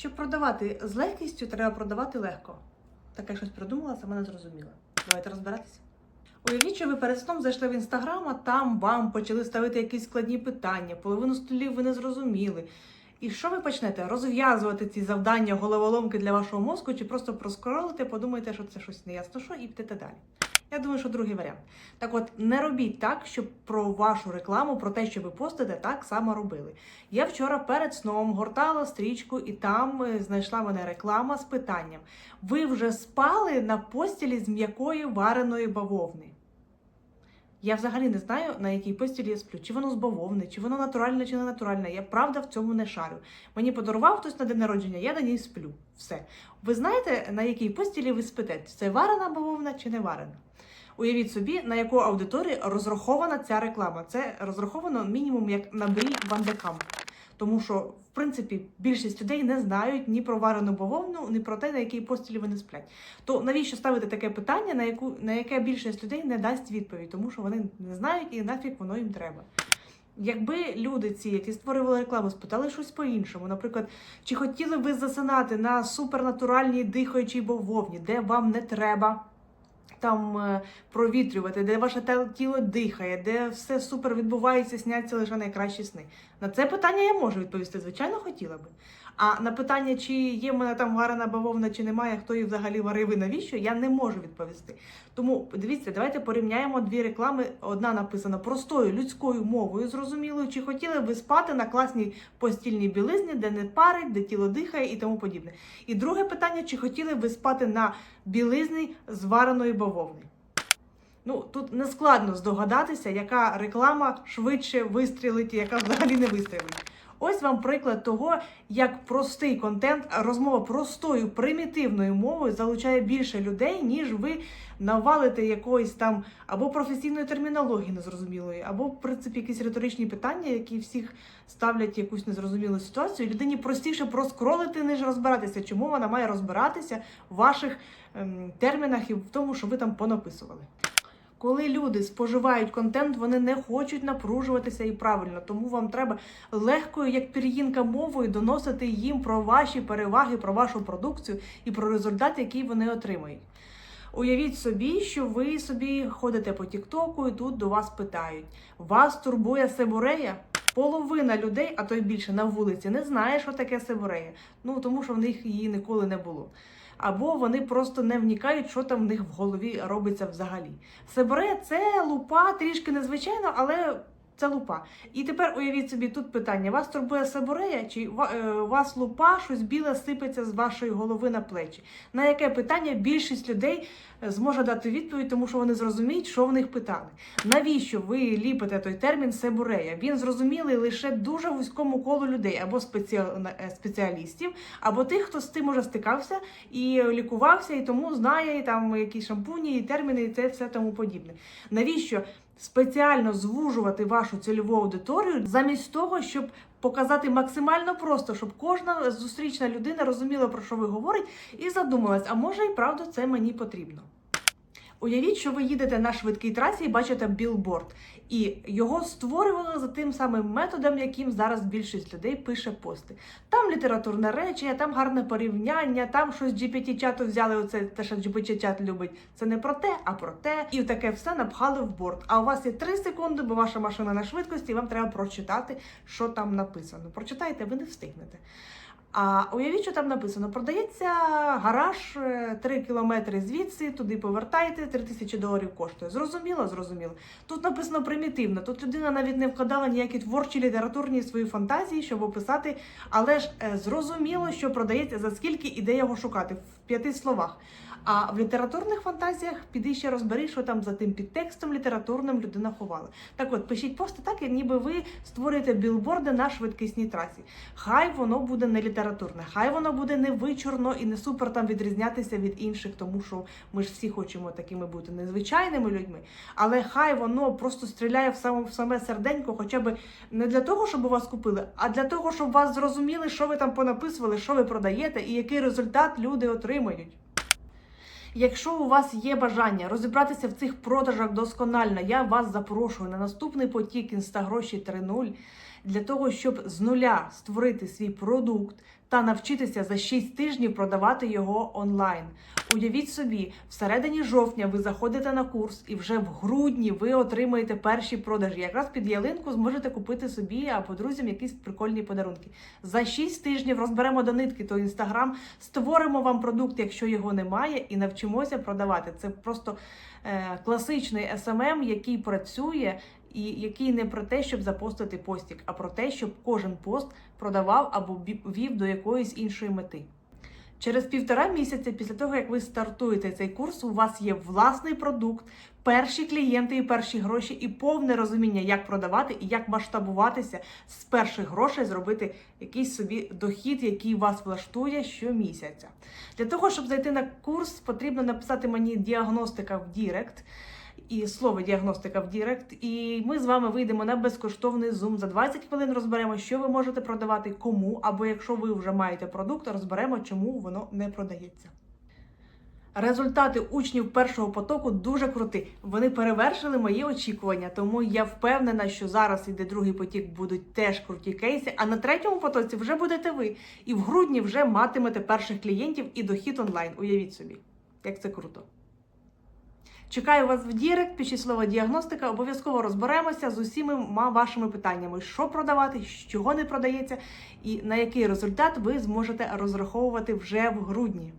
Щоб продавати з легкістю, треба продавати легко. Таке щось придумала, сама не зрозуміла. Давайте розбиратися. Уявіть, що ви перед сном зайшли в інстаграм, а там вам почали ставити якісь складні питання, половину столів ви не зрозуміли. І що ви почнете? Розв'язувати ці завдання, головоломки для вашого мозку, чи просто проскоролите, подумаєте, що це щось неясно, що і підете далі. Я думаю, що другий варіант. Так от, не робіть так, щоб про вашу рекламу, про те, що ви постите, так само робили. Я вчора перед сном гортала стрічку, і там е, знайшла мене реклама з питанням: ви вже спали на постілі з м'якої вареної бавовни? Я взагалі не знаю, на якій постілі я сплю, чи воно з чи воно натуральне, чи не натуральне. Я правда в цьому не шарю. Мені подарував хтось на день народження, я на ній сплю. Все. Ви знаєте, на якій постілі ви спите? Це варена бавовна чи не варена? Уявіть собі, на яку аудиторію розрахована ця реклама. Це розраховано мінімум як на брі бандекам. Тому що, в принципі, більшість людей не знають ні про варену бавовну, ні про те, на якій постілі вони сплять. То навіщо ставити таке питання, на яку на яке більшість людей не дасть відповідь, тому що вони не знають і нафіг воно їм треба. Якби люди ці, які створювали рекламу, спитали щось по-іншому, наприклад, чи хотіли ви засинати на супернатуральній дихаючій бавовні, де вам не треба там е, провітрювати, де ваше тіло дихає, де все супер відбувається, сняться лише найкращі сни. На це питання я можу відповісти, звичайно, хотіла би. А на питання, чи є в мене там варена бавовна, чи немає, хто її взагалі варив і навіщо, я не можу відповісти. Тому дивіться, давайте порівняємо дві реклами. Одна написана простою людською мовою, зрозумілою, чи хотіли ви спати на класній постільній білизні, де не парить, де тіло дихає і тому подібне. І друге питання: чи хотіли ви спати на білизні з вареної бавовни? Ну тут не складно здогадатися, яка реклама швидше вистрілить, і яка взагалі не вистрілить. Ось вам приклад того, як простий контент, розмова простою примітивною мовою залучає більше людей, ніж ви навалите якоїсь там або професійної термінології незрозумілої, або в принципі якісь риторичні питання, які всіх ставлять якусь незрозумілу ситуацію. Людині простіше проскролити, ніж розбиратися. Чому вона має розбиратися в ваших ем, термінах і в тому, що ви там понаписували? Коли люди споживають контент, вони не хочуть напружуватися і правильно, тому вам треба легкою, як пір'їнка мовою, доносити їм про ваші переваги, про вашу продукцію і про результат, який вони отримають. Уявіть собі, що ви собі ходите по Тіктоку і тут до вас питають: вас турбує себорея? Половина людей, а то й більше на вулиці, не знає, що таке себорея. Ну тому що в них її ніколи не було. Або вони просто не внікають, що там в них в голові робиться взагалі. Себре це лупа, трішки незвичайно, але це лупа. І тепер уявіть собі тут питання: вас турбує себорея, чи е, у вас лупа, щось біле сипеться з вашої голови на плечі? На яке питання більшість людей е, зможе дати відповідь, тому що вони зрозуміють, що в них питали. Навіщо ви ліпите той термін себорея? Він зрозумілий лише дуже вузькому колу людей або е, спеціалістів, або тих, хто з тим уже стикався і лікувався, і тому знає і там які шампуні, і терміни, і це все тому подібне. Навіщо? Спеціально звужувати вашу цільову аудиторію замість того, щоб показати максимально просто, щоб кожна зустрічна людина розуміла, про що ви говорите, і задумалась, а може і правда це мені потрібно. Уявіть, що ви їдете на швидкій трасі і бачите білборд, і його створювали за тим самим методом, яким зараз більшість людей пише пости. Там літературне речення, там гарне порівняння, там щось GPT-чату взяли. Оце те, що GPT-чат любить. Це не про те, а про те. І таке все напхали в борт. А у вас є 3 секунди, бо ваша машина на швидкості, і вам треба прочитати, що там написано. Прочитайте, ви не встигнете. А уявіть, що там написано: продається гараж 3 кілометри звідси, туди повертайте, 3 тисячі доларів коштує. Зрозуміло, зрозуміло. Тут написано примітивно. Тут людина навіть не вкладала ніякі творчі літературні свої фантазії, щоб описати, але ж е, зрозуміло, що продається за скільки іде його шукати п'яти словах. А в літературних фантазіях піди ще розбери, що там за тим підтекстом літературним людина ховала. Так от, пишіть пости так, як ніби ви створюєте білборди на швидкісній трасі. Хай воно буде не літературне, хай воно буде не вичурно і не супер там відрізнятися від інших, тому що ми ж всі хочемо такими бути незвичайними людьми. Але хай воно просто стріляє в саме, в саме серденько, хоча б не для того, щоб вас купили, а для того, щоб вас зрозуміли, що ви там понаписували, що ви продаєте і який результат люди отримають. Якщо у вас є бажання розібратися в цих продажах досконально, я вас запрошую на наступний потік Інстагроші 3.0. для того, щоб з нуля створити свій продукт та навчитися за 6 тижнів продавати його онлайн. Уявіть собі, всередині жовтня ви заходите на курс, і вже в грудні ви отримаєте перші продажі. Якраз під ялинку зможете купити собі або друзям якісь прикольні подарунки. За 6 тижнів розберемо до нитки то інстаграм, створимо вам продукт, якщо його немає, і навчимося продавати. Це просто е, класичний SMM, який працює. І який не про те, щоб запостити постік, а про те, щоб кожен пост продавав або вів до якоїсь іншої мети. Через півтора місяця після того, як ви стартуєте цей курс, у вас є власний продукт, перші клієнти і перші гроші, і повне розуміння, як продавати і як масштабуватися з перших грошей, зробити якийсь собі дохід, який вас влаштує щомісяця. Для того, щоб зайти на курс, потрібно написати мені діагностика в Дірект. І слово діагностика в Дірект, і ми з вами вийдемо на безкоштовний зум. За 20 хвилин розберемо, що ви можете продавати, кому, або якщо ви вже маєте продукт, розберемо, чому воно не продається. Результати учнів першого потоку дуже круті. Вони перевершили мої очікування, тому я впевнена, що зараз іде другий потік, будуть теж круті кейси. А на третьому потоці вже будете ви. І в грудні вже матимете перших клієнтів і дохід онлайн. Уявіть собі, як це круто. Чекаю вас в Дірект, пишіть слово діагностика. Обов'язково розберемося з усіма вашими питаннями, що продавати, чого не продається, і на який результат ви зможете розраховувати вже в грудні.